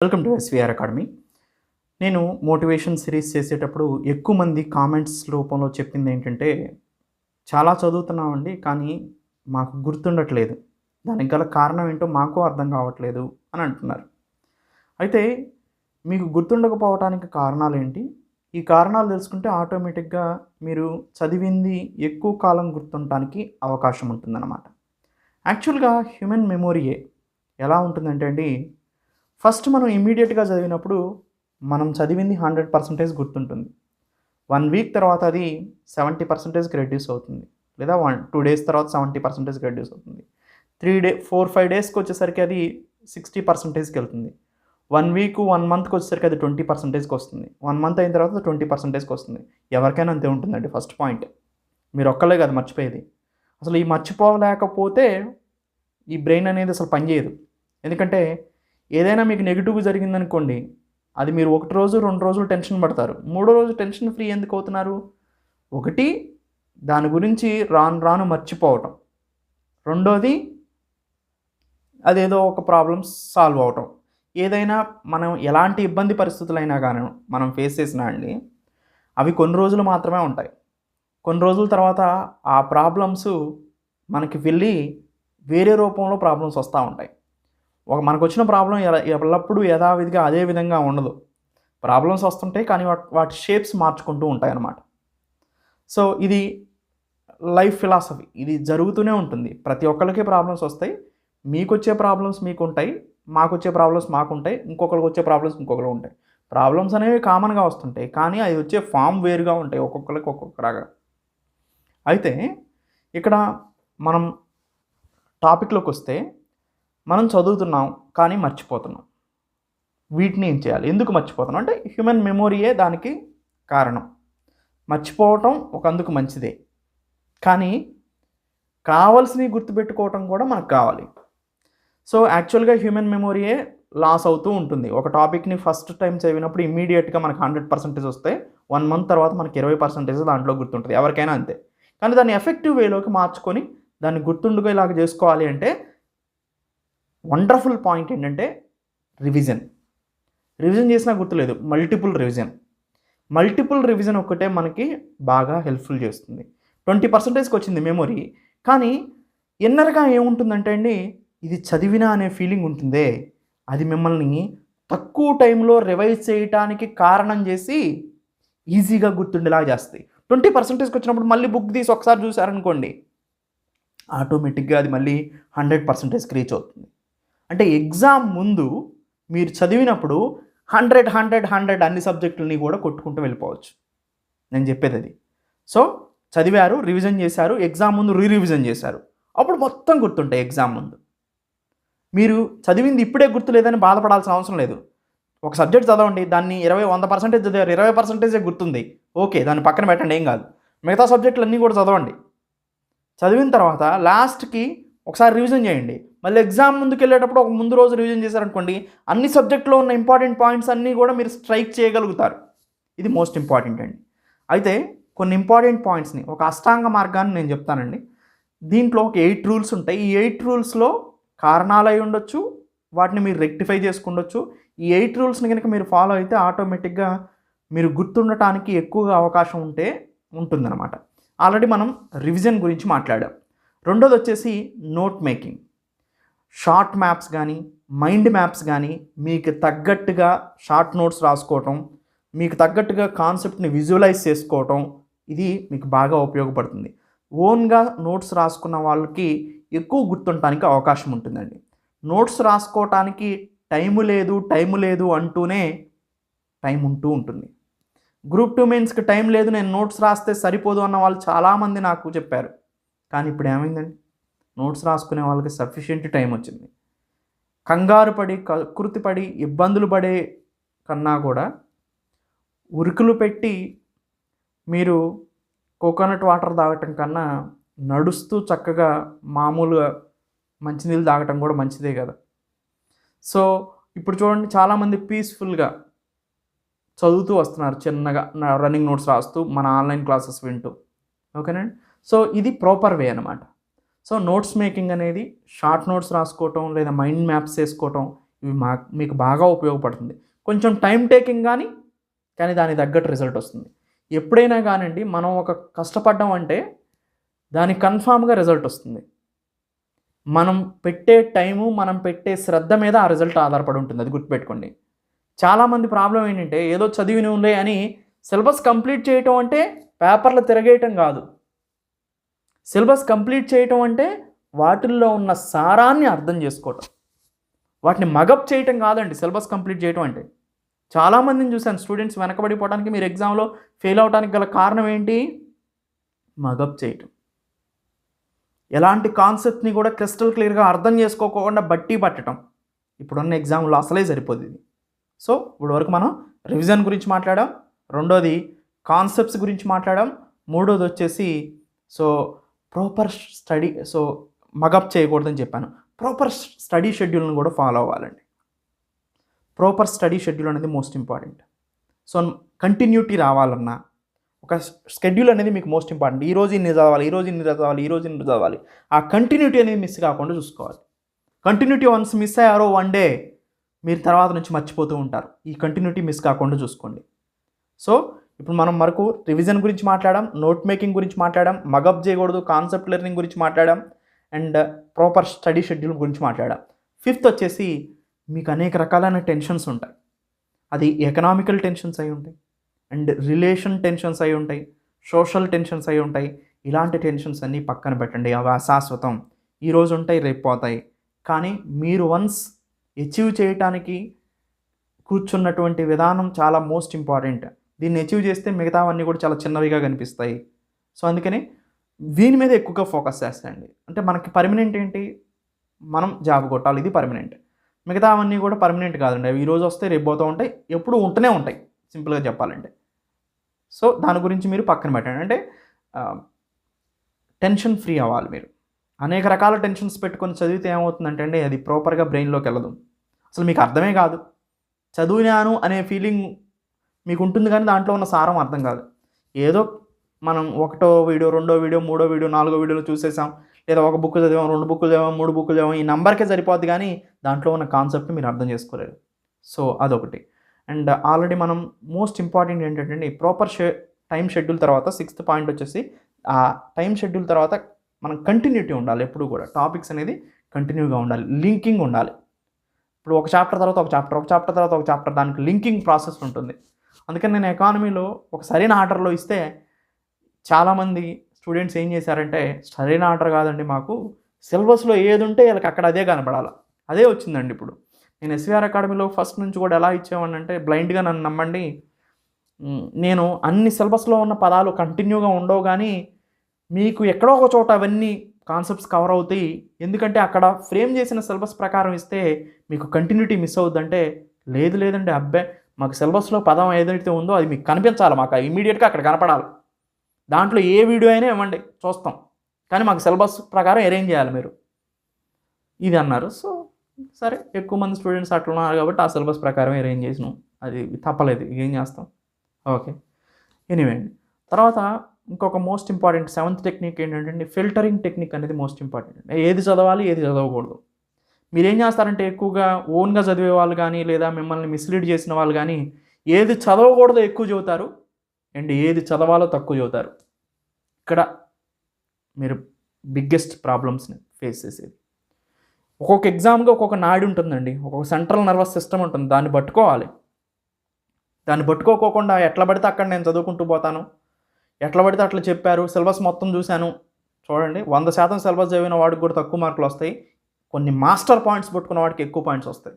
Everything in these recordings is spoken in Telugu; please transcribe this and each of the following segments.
Welcome to SVR Academy. నేను మోటివేషన్ సిరీస్ చేసేటప్పుడు ఎక్కువ మంది కామెంట్స్ రూపంలో చెప్పింది ఏంటంటే చాలా చదువుతున్నామండి కానీ మాకు గుర్తుండట్లేదు. దానికి గల కారణం ఏంటో మాకు అర్థం కావట్లేదు అని అంటున్నారు. అయితే మీకు గుర్తుండకపోవటానికి కారణాలు ఏంటి? ఈ కారణాలు తెలుసుకుంటే ఆటోమేటిక్గా మీరు చదివింది ఎక్కువ కాలం గుర్తుండటానికి అవకాశం ఉంటుందన్నమాట. యాక్చువల్గా హ్యూమన్ మెమోరీయే ఎలా ఉంటుందంటే అండి ఫస్ట్ మనం ఇమీడియట్గా చదివినప్పుడు మనం చదివింది హండ్రెడ్ పర్సెంటేజ్ గుర్తుంటుంది. వన్ వీక్ తర్వాత అది సెవెంటీ పర్సెంటేజ్కి రెడ్యూస్ అవుతుంది. లేదా వన్ టూ డేస్ తర్వాత సెవెంటీ పర్సెంటేజ్కి రెడ్యూస్ అవుతుంది. త్రీ డే ఫోర్ ఫైవ్ డేస్కి వచ్చేసరికి అది సిక్స్టీ పర్సెంటేజ్కి వెళ్తుంది. వన్ వీక్ వన్ మంత్కి వచ్చేసరికి అది ట్వంటీ పర్సెంటేజ్కి వస్తుంది. వన్ మంత్ అయిన తర్వాత ట్వంటీ పర్సెంటేజ్కి వస్తుంది. ఎవరికైనా అంతే ఉంటుందండి ఫస్ట్ పాయింట్ మీరు ఒక్కలే కాదు మర్చిపోయేది. అసలు ఈ మర్చిపోలేకపోతే ఈ బ్రెయిన్ అనేది అసలు పనిచేయదు. ఎందుకంటే ఏదైనా మీకు నెగిటివ్ జరిగిందనుకోండి అది మీరు ఒకటి రోజు రెండు రోజులు టెన్షన్ పడతారు. మూడో రోజు టెన్షన్ ఫ్రీ ఎందుకు అవుతున్నారు? ఒకటి దాని గురించి రాను రాను మర్చిపోవటం. రెండోది అదేదో ఒక ప్రాబ్లమ్స్ సాల్వ్ అవటం. ఏదైనా మనం ఎలాంటి ఇబ్బంది పరిస్థితులైనా కానీ మనం ఫేస్ చేసినా అండి అవి కొన్ని రోజులు మాత్రమే ఉంటాయి. కొన్ని రోజుల తర్వాత ఆ ప్రాబ్లమ్స్ మనకి వెళ్ళి వేరే రూపంలో ప్రాబ్లమ్స్ వస్తూ ఉంటాయి. ఒక మనకు వచ్చిన ప్రాబ్లం ఎలా ఎల్లప్పుడూ యథావిధిగా అదే విధంగా ఉండదు. ప్రాబ్లమ్స్ వస్తుంటాయి కానీ వాటి వాటి షేప్స్ మార్చుకుంటూ ఉంటాయి అన్నమాట సో ఇది లైఫ్ ఫిలాసఫీ ఇది జరుగుతూనే ఉంటుంది. ప్రతి ఒక్కరికి ప్రాబ్లమ్స్ వస్తాయి. మీకు వచ్చే ప్రాబ్లమ్స్ మీకు ఉంటాయి మాకు వచ్చే ప్రాబ్లమ్స్ మాకు ఉంటాయి. ఇంకొకరికి వచ్చే ప్రాబ్లమ్స్ ఇంకొకరు ఉంటాయి ప్రాబ్లమ్స్ అనేవి కామన్గా వస్తుంటాయి. కానీ అవి వచ్చే ఫామ్ వేరుగా ఉంటాయి ఒక్కొక్కరికి ఒక్కొక్కరాగా అయితే ఇక్కడ మనం టాపిక్లోకి వస్తే మనం చదువుతున్నాం కానీ మర్చిపోతున్నాం. వీటిని ఏం చేయాలి? ఎందుకు మర్చిపోతున్నాం? అంటే హ్యూమన్ మెమొరీయే దానికి కారణం. మర్చిపోవటం ఒక అందుకు మంచిదే. కానీ కావాల్సినవి గుర్తుపెట్టుకోవటం కూడా మనకు కావాలి. సో యాక్చువల్గా హ్యూమన్ మెమొరీయే లాస్ అవుతూ ఉంటుంది. ఒక టాపిక్ని ఫస్ట్ టైం చదివినప్పుడు ఇమీడియట్గా మనకు హండ్రెడ్ పర్సెంటేజ్ వస్తే వన్ మంత్ తర్వాత మనకి ఇరవై పర్సెంటేజ్ దాంట్లో గుర్తుంటుంది. ఎవరికైనా అంతే. కానీ దాన్ని ఎఫెక్టివ్ వేలోకి మార్చుకొని దాన్ని గుర్తుండుకునేలాగా చేసుకోవాలి అంటే వండర్ఫుల్ పాయింట్ ఏంటంటే రివిజన్. రివిజన్ చేసినా గుర్తులేదు. Multiple revision. మల్టిపుల్ రివిజన్ ఒక్కటే మనకి బాగా హెల్ప్ఫుల్ చేస్తుంది. ట్వంటీ పర్సెంటేజ్కి వచ్చింది మెమొరీ. కానీ ఎన్నరగా ఏముంటుందంటే అండి ఇది చదివినా అనే ఫీలింగ్ ఉంటుందే. అది మిమ్మల్ని తక్కువ టైంలో రివైజ్ చేయటానికి కారణం చేసి ఈజీగా గుర్తుండేలా చేస్తాయి. ట్వంటీ పర్సెంటేజ్కి వచ్చినప్పుడు మళ్ళీ బుక్ తీసి ఒకసారి చూసారనుకోండి ఆటోమేటిక్గా అది మళ్ళీ హండ్రెడ్ పర్సెంటేజ్కి రీచ్ అవుతుంది. అంటే ఎగ్జామ్ ముందు మీరు చదివినప్పుడు హండ్రెడ్ హండ్రెడ్ హండ్రెడ్ అన్ని సబ్జెక్టులని కూడా కొట్టుకుంటూ వెళ్ళిపోవచ్చు. నేను చెప్పేది అది సో చదివారు రివిజన్ చేశారు ఎగ్జామ్ ముందు రీ రివిజన్ చేశారు. అప్పుడు మొత్తం గుర్తుంటాయి ఎగ్జామ్ ముందు. మీరు చదివింది ఇప్పుడే గుర్తు లేదని బాధపడాల్సిన అవసరం లేదు. ఒక సబ్జెక్ట్ చదవండి దాన్ని ఇరవై వంద పర్సెంటేజ్ చదివారు ఇరవై పర్సెంటేజే గుర్తుంది. ఓకే దాన్ని పక్కన పెట్టండి ఏం కాదు. మిగతా సబ్జెక్టులు అన్నీ కూడా చదవండి. చదివిన తర్వాత లాస్ట్కి ఒకసారి రివిజన్ చేయండి. మళ్ళీ ఎగ్జామ్ ముందుకు వెళ్ళేటప్పుడు ఒక ముందు రోజు రివిజన్ చేశారనుకోండి అన్ని సబ్జెక్టులో ఉన్న ఇంపార్టెంట్ పాయింట్స్ అన్నీ కూడా మీరు స్ట్రైక్ చేయగలుగుతారు. ఇది మోస్ట్ ఇంపార్టెంట్ అండి. అయితే కొన్ని ఇంపార్టెంట్ పాయింట్స్ని ఒక అష్టాంగ మార్గాన్ని నేను చెప్తానండి. దీంట్లో ఒక ఎయిట్ రూల్స్ ఉంటాయి. ఈ ఎయిట్ రూల్స్లో కారణాలు అయి ఉండొచ్చు వాటిని మీరు రెక్టిఫై చేసుకుండొచ్చు. ఈ ఎయిట్ రూల్స్ని కనుక మీరు ఫాలో అయితే ఆటోమేటిక్గా మీరు గుర్తుండటానికి ఎక్కువగా అవకాశం ఉంటే ఉంటుందన్నమాట. ఆల్రెడీ మనం రివిజన్ గురించి మాట్లాడాం. రెండోది వచ్చేసి నోట్ మేకింగ్ షార్ట్ మ్యాప్స్ కానీ మైండ్ మ్యాప్స్ కానీ మీకు తగ్గట్టుగా షార్ట్ నోట్స్ రాసుకోవటం మీకు తగ్గట్టుగా కాన్సెప్ట్ని విజువలైజ్ చేసుకోవటం ఇది మీకు బాగా ఉపయోగపడుతుంది. ఓన్గా నోట్స్ రాసుకున్న వాళ్ళకి ఎక్కువ గుర్తుండటానికి అవకాశం ఉంటుందండి. నోట్స్ రాసుకోవటానికి టైము లేదు టైము లేదు అంటూనే టైం ఉంటూ ఉంటుంది. గ్రూప్ టూ మెయిన్స్కి టైం లేదు నేను నోట్స్ రాస్తే సరిపోదు అన్న వాళ్ళు చాలామంది నాకు చెప్పారు. కానీ ఇప్పుడు ఏమైందండి? నోట్స్ రాసుకునే వాళ్ళకి సఫిషియెంట్ టైం వచ్చింది. కంగారు పడి కృతి పడి ఇబ్బందులు పడే కన్నా కూడా ఉరుకులు పెట్టి మీరు కోకోనట్ వాటర్ తాగటం కన్నా నడుస్తూ చక్కగా మామూలుగా మంచినీళ్ళు తాగటం కూడా మంచిదే కదా. సో ఇప్పుడు చూడండి చాలామంది పీస్ఫుల్గా చదువుతూ వస్తున్నారు చిన్నగా రన్నింగ్ నోట్స్ రాస్తూ మన ఆన్లైన్ క్లాసెస్ వింటూ. ఓకేనండి? సో ఇది ప్రాపర్ వే అనమాట సో నోట్స్ మేకింగ్ అనేది షార్ట్ నోట్స్ రాసుకోవటం లేదా మైండ్ మ్యాప్స్ వేసుకోవటం ఇవి మా మీకు బాగా ఉపయోగపడుతుంది. కొంచెం టైం టేకింగ్ కానీ కానీ దానికి తగ్గట్టు రిజల్ట్ వస్తుంది. ఎప్పుడైనా కానివ్వండి మనం ఒక కష్టపడ్డం అంటే దానికి కన్ఫామ్గా రిజల్ట్ వస్తుంది. మనం పెట్టే టైము మనం పెట్టే శ్రద్ధ మీద ఆ రిజల్ట్ ఆధారపడి ఉంటుంది. అది గుర్తుపెట్టుకోండి. చాలామంది ప్రాబ్లం ఏంటంటే ఏదో చదివిని ఉండే అని సిలబస్ కంప్లీట్ చేయటం అంటే పేపర్లు తిరగేయటం కాదు. సిలబస్ కంప్లీట్ చేయటం అంటే వాటిల్లో ఉన్న సారాన్ని అర్థం చేసుకోవటం. వాటిని మగప్ చేయటం కాదండి సిలబస్ కంప్లీట్ చేయటం అంటే. చాలామందిని చూశాను స్టూడెంట్స్ వెనకబడిపోవడానికి మీరు ఎగ్జామ్లో ఫెయిల్ అవడానికి గల కారణం ఏంటి? మగప్ చేయటం. ఎలాంటి కాన్సెప్ట్ని కూడా క్రిస్టల్ క్లియర్గా అర్థం చేసుకోకుండా బట్టి పట్టడం ఇప్పుడున్న ఎగ్జామ్లో అసలే సరిపోదు ఇది. సో ఇప్పుడు వరకు మనం రివిజన్ గురించి మాట్లాడాం రెండోది కాన్సెప్ట్స్ గురించి మాట్లాడాం మూడోది వచ్చేసి so proper study so mug up చేయకూడదని చెప్పాను. ప్రాపర్ స్టడీ షెడ్యూల్ని కూడా ఫాలో అవ్వాలండి. ప్రాపర్ స్టడీ షెడ్యూల్ అనేది మోస్ట్ ఇంపార్టెంట్ సో కంటిన్యూటీ రావాలన్నా ఒక షెడ్యూల్ అనేది మీకు మోస్ట్ ఇంపార్టెంట్ ఈ రోజు ఇన్ని చదవాలి ఈ రోజు ఇన్ని చదవాలి ఈ రోజు ఇన్ని చదవాలి. ఆ కంటిన్యూటీ అనేది మిస్ కాకుండా చూసుకోవాలి. కంటిన్యూటీ వన్స్ మిస్ అయ్యారో వన్ డే మీరు తర్వాత నుంచి మర్చిపోతూ ఉంటారు. ఈ కంటిన్యూటీ మిస్ కాకుండా చూసుకోండి. సో ఇప్పుడు మనం మరకు రివిజన్ గురించి మాట్లాడాం నోట్ మేకింగ్ గురించి మాట్లాడాం మగప్ చేయకూడదు కాన్సెప్ట్ లెర్నింగ్ గురించి మాట్లాడాం అండ్ ప్రాపర్ స్టడీ షెడ్యూల్ గురించి మాట్లాడాం. ఫిఫ్త్ వచ్చేసి మీకు అనేక రకాలైన టెన్షన్స్ ఉంటాయి. అది ఎకనామికల్ టెన్షన్స్ అయి ఉంటాయి అండ్ రిలేషన్ టెన్షన్స్ అయి ఉంటాయి సోషల్ టెన్షన్స్ అయి ఉంటాయి. ఇలాంటి టెన్షన్స్ అన్నీ పక్కన పెట్టండి అవి అశాశ్వతం. ఈరోజు ఉంటాయి రేపు పోతాయి. కానీ మీరు వన్స్ అచీవ్ చేయటానికి కూర్చున్నటువంటి విధానం చాలా మోస్ట్ ఇంపార్టెంట్ దీన్ని అచీవ్ చేస్తే మిగతావన్నీ కూడా చాలా చిన్నవిగా కనిపిస్తాయి. సో అందుకని దీని మీద ఎక్కువగా ఫోకస్ చేస్తాయండి అంటే మనకి పర్మనెంట్ ఏంటి? మనం జాబ్ కొట్టాలి ఇది పర్మనెంట్ మిగతావన్నీ కూడా పర్మనెంట్ కాదండి. అవి ఈరోజు వస్తే రేపు పోతూ ఉంటాయి ఎప్పుడు ఉంటూనే ఉంటాయి సింపుల్గా చెప్పాలంటే. సో దాని గురించి మీరు పక్కన పెట్టండి. అంటే టెన్షన్ ఫ్రీ అవ్వాలి మీరు. అనేక రకాల టెన్షన్స్ పెట్టుకొని చదివితే ఏమవుతుందంటే అండి అది ప్రాపర్గా బ్రెయిన్లోకి వెళ్ళదు. అసలు మీకు అర్థమే కాదు. చదివినాను అనే ఫీలింగ్ మీకు ఉంటుంది కానీ దాంట్లో ఉన్న సారం అర్థం కాదు. ఏదో మనం ఒకటో వీడియో రెండో వీడియో మూడో వీడియో నాలుగో వీడియోలో చూసేసాం. లేదా ఒక బుక్ చదివాం రెండు బుక్లు చదివాం మూడు బుక్లు చదివాం ఈ నెంబర్కే సరిపోద్ది కానీ దాంట్లో ఉన్న కాన్సెప్ట్ మీరు అర్థం చేసుకోలేరు. సో అదొకటి. అండ్ ఆల్రెడీ మనం మోస్ట్ ఇంపార్టెంట్ ఏంటంటే ప్రాపర్ షే టైం షెడ్యూల్ తర్వాత సిక్స్త్ పాయింట్ వచ్చేసి ఆ టైం షెడ్యూల్ తర్వాత మనం కంటిన్యూటీ ఉండాలి ఎప్పుడు కూడా. టాపిక్స్ అనేది కంటిన్యూగా ఉండాలి లింకింగ్ ఉండాలి. ఇప్పుడు ఒక చాప్టర్ తర్వాత ఒక చాప్టర్ ఒక చాప్టర్ తర్వాత ఒక చాప్టర్ దానికి లింకింగ్ ప్రాసెస్ ఉంటుంది. అందుకని నేను ఎకానమీలో ఒక సరైన ఆర్డర్లో ఇస్తే చాలామంది స్టూడెంట్స్ ఏం చేశారంటే సరైన ఆర్డర్ కాదండి మాకు. సిలబస్లో ఏది ఉంటే వీళ్ళకి అక్కడ అదే కనపడాలి అదే వచ్చిందండి ఇప్పుడు. నేను ఎస్విఆర్ అకాడమీలో ఫస్ట్ నుంచి కూడా ఎలా ఇచ్చేవాడిని బ్లైండ్గా నన్ను నమ్మండి. నేను అన్ని సిలబస్లో ఉన్న పదాలు కంటిన్యూగా ఉండవు కానీ మీకు ఎక్కడో ఒక చోట అవన్నీ కాన్సెప్ట్స్ కవర్ అవుతాయి. ఎందుకంటే అక్కడ ఫ్రేమ్ చేసిన సిలబస్ ప్రకారం ఇస్తే మీకు కంటిన్యూటీ మిస్ అవుద్దంటే లేదు లేదండి అబ్బాయి మాకు సిలబస్లో పదం ఏదైతే ఉందో అది మీకు కనిపించాలి మాకు ఇమీడియట్గా అక్కడ కనపడాలి. దాంట్లో ఏ వీడియో అయినా ఇవ్వండి చూస్తాం. కానీ మాకు సిలబస్ ప్రకారం అరేంజ్ చేయాలి మీరు. ఇది అన్నారు. సో సరే ఎక్కువ మంది స్టూడెంట్స్ అట్లా ఉన్నారు కాబట్టి ఆ సిలబస్ ప్రకారం అరేంజ్ చేసినాం. అది తప్పలేదు ఏం చేస్తాం? ఓకే. ఎనీవే అండి తర్వాత ఇంకొక మోస్ట్ ఇంపార్టెంట్ సెవెంత్ టెక్నిక్ ఏంటంటే ఫిల్టరింగ్ టెక్నిక్ అనేది మోస్ట్ ఇంపార్టెంట్ ఏది చదవాలి ఏది చదవకూడదు. మీరేం చేస్తారంటే ఎక్కువగా ఓన్గా చదివే వాళ్ళు కానీ లేదా మిమ్మల్ని మిస్లీడ్ చేసిన వాళ్ళు కానీ ఏది చదవకూడదో ఎక్కువ చదువుతారు అండ్ ఏది చదవాలో తక్కువ చదువుతారు. ఇక్కడ మీరు బిగ్గెస్ట్ ప్రాబ్లమ్స్ని ఫేస్ చేసేది. ఒక్కొక్క ఎగ్జామ్గా ఒక్కొక్క నాడి ఉంటుందండి. ఒక్కొక్క సెంట్రల్ నర్వస్ సిస్టమ్ ఉంటుంది. దాన్ని పట్టుకోవాలి. దాన్ని పట్టుకోకోకుండా ఎట్లా పడితే అక్కడ నేను చదువుకుంటూ పోతాను. ఎట్లా పడితే అట్లా చెప్పారు. సిలబస్ మొత్తం చూశాను. చూడండి వంద శాతం సిలబస్ చదివిన వాడికి కూడా తక్కువ మార్కులు వస్తాయి. కొన్ని మాస్టర్ పాయింట్స్ పట్టుకున్న వాడికి ఎక్కువ పాయింట్స్ వస్తాయి.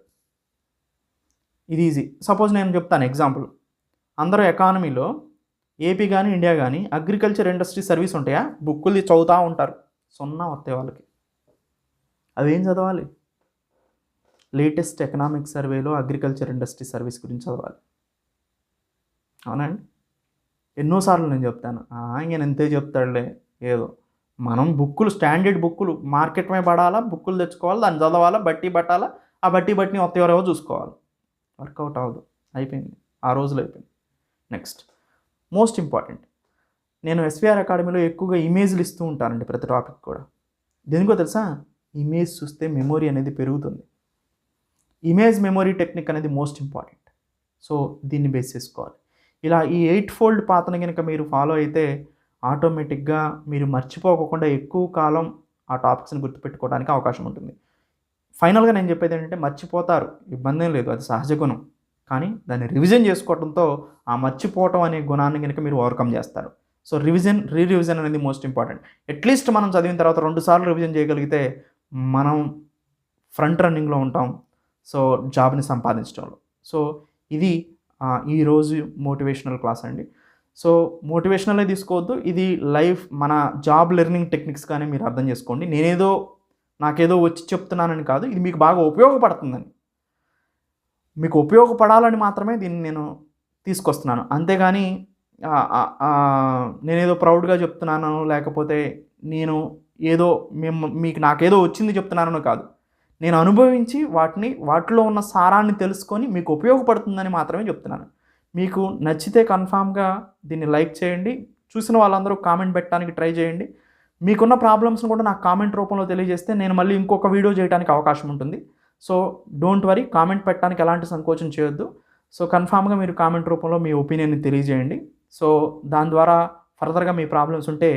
ఇది ఈజీ. సపోజ్ నేను చెప్తాను ఎగ్జాంపుల్. అందరూ ఎకానమీలో ఏపీ కానీ ఇండియా కానీ అగ్రికల్చర్ ఇండస్ట్రీ సర్వీస్ ఉంటాయా? బుక్కులు చదువుతూ ఉంటారు. సున్నా వస్తాయి వాళ్ళకి. అవేం చదవాలి? లేటెస్ట్ ఎకనామిక్ సర్వేలో అగ్రికల్చర్ ఇండస్ట్రీ సర్వీస్ గురించి చదవాలి. అవునండి? ఎన్నోసార్లు నేను చెప్తాను. ఆయన ఎంతే చెప్తాడులే? ఏదో. మనం బుక్కులు స్టాండర్డ్ బుక్కులు మార్కెట్ మీద పడాలా బుక్కులు తెచ్చుకోవాలి దాన్ని చదవాలా బట్టి పట్టాలా ఆ బట్టి బట్టిని ఎవరెవో చూసుకోవాలి? వర్కౌట్ అవ్వదు. అయిపోయింది. ఆ రోజులు అయిపోయింది. నెక్స్ట్. Most important. నేను ఎస్విఆర్ అకాడమీలో ఎక్కువగా ఇమేజ్లు ఇస్తూ ఉంటానండి ప్రతి టాపిక్ కూడా. దేనికో తెలుసా? ఇమేజ్ చూస్తే మెమొరీ అనేది పెరుగుతుంది. ఇమేజ్ మెమొరీ టెక్నిక్ అనేది మోస్ట్ ఇంపార్టెంట్. సో దీన్ని బేస్ చేసుకోవాలి. ఇలా ఈ ఎయిట్ ఫోల్డ్ పాతను కనుక మీరు ఫాలో అయితే ఆటోమేటిక్గా మీరు మర్చిపోకుండా ఎక్కువ కాలం ఆ టాపిక్స్ని గుర్తుపెట్టుకోవడానికి అవకాశం ఉంటుంది. ఫైనల్గా నేను చెప్పేది ఏంటంటే మర్చిపోతారు. ఇబ్బంది లేదు. అది సహజ గుణం. కానీ దాన్ని రివిజన్ చేసుకోవడంతో ఆ మర్చిపోవటం అనే గుణాన్ని కనుక మీరు ఓవర్కమ్ చేస్తారు. సో రివిజన్ రీ రివిజన్ అనేది మోస్ట్ ఇంపార్టెంట్. అట్లీస్ట్ మనం చదివిన తర్వాత రెండు సార్లు రివిజన్ చేయగలిగితే మనం ఫ్రంట్ రన్నింగ్లో ఉంటాం. సో జాబ్ని సంపాదించడంలో. సో ఇది ఈరోజు మోటివేషనల్ క్లాస్ అండి సో మోటివేషనలే తీసుకోవద్దు. ఇది లైఫ్ మన జాబ్ లెర్నింగ్ టెక్నిక్స్ కానీ మీరు అర్థం చేసుకోండి. నేనేదో నాకేదో వచ్చి చెప్తున్నానని కాదు ఇది మీకు బాగా ఉపయోగపడుతుందని. మీకు ఉపయోగపడాలని మాత్రమే దీన్ని నేను తీసుకొస్తున్నాను. అంతేగాని నేనేదో ప్రౌడ్గా చెప్తున్నాను లేకపోతే నేను ఏదో మేము మీకు నాకేదో వచ్చింది చెప్తున్నానని కాదు. నేను అనుభవించి వాటిని వాటిలో ఉన్న సారాన్ని తెలుసుకొని మీకు ఉపయోగపడుతుందని మాత్రమే చెప్తున్నాను. మీకు నచ్చితే కన్ఫామ్గా దీన్ని లైక్ చేయండి. చూసిన వాళ్ళందరూ కామెంట్ పెట్టడానికి ట్రై చేయండి. మీకున్న ప్రాబ్లమ్స్ని కూడా నాకు కామెంట్ రూపంలో తెలియజేస్తే నేను మళ్ళీ ఇంకొక వీడియో చేయడానికి అవకాశం ఉంటుంది. సో డోంట్ వరీ కామెంట్ పెట్టడానికి ఎలాంటి సంకోచం చేయొద్దు. సో కన్ఫామ్గా మీరు కామెంట్ రూపంలో మీ ఒపీనియన్ని తెలియజేయండి. సో దాని ద్వారా ఫర్దర్గా మీ ప్రాబ్లమ్స్ ఉంటే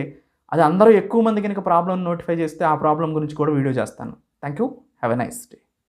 అది అందరూ ఎక్కువ మంది కనుక ప్రాబ్లమ్ నోటిఫై చేస్తే ఆ ప్రాబ్లం గురించి కూడా వీడియో చేస్తాను. Thank you. Have a nice day.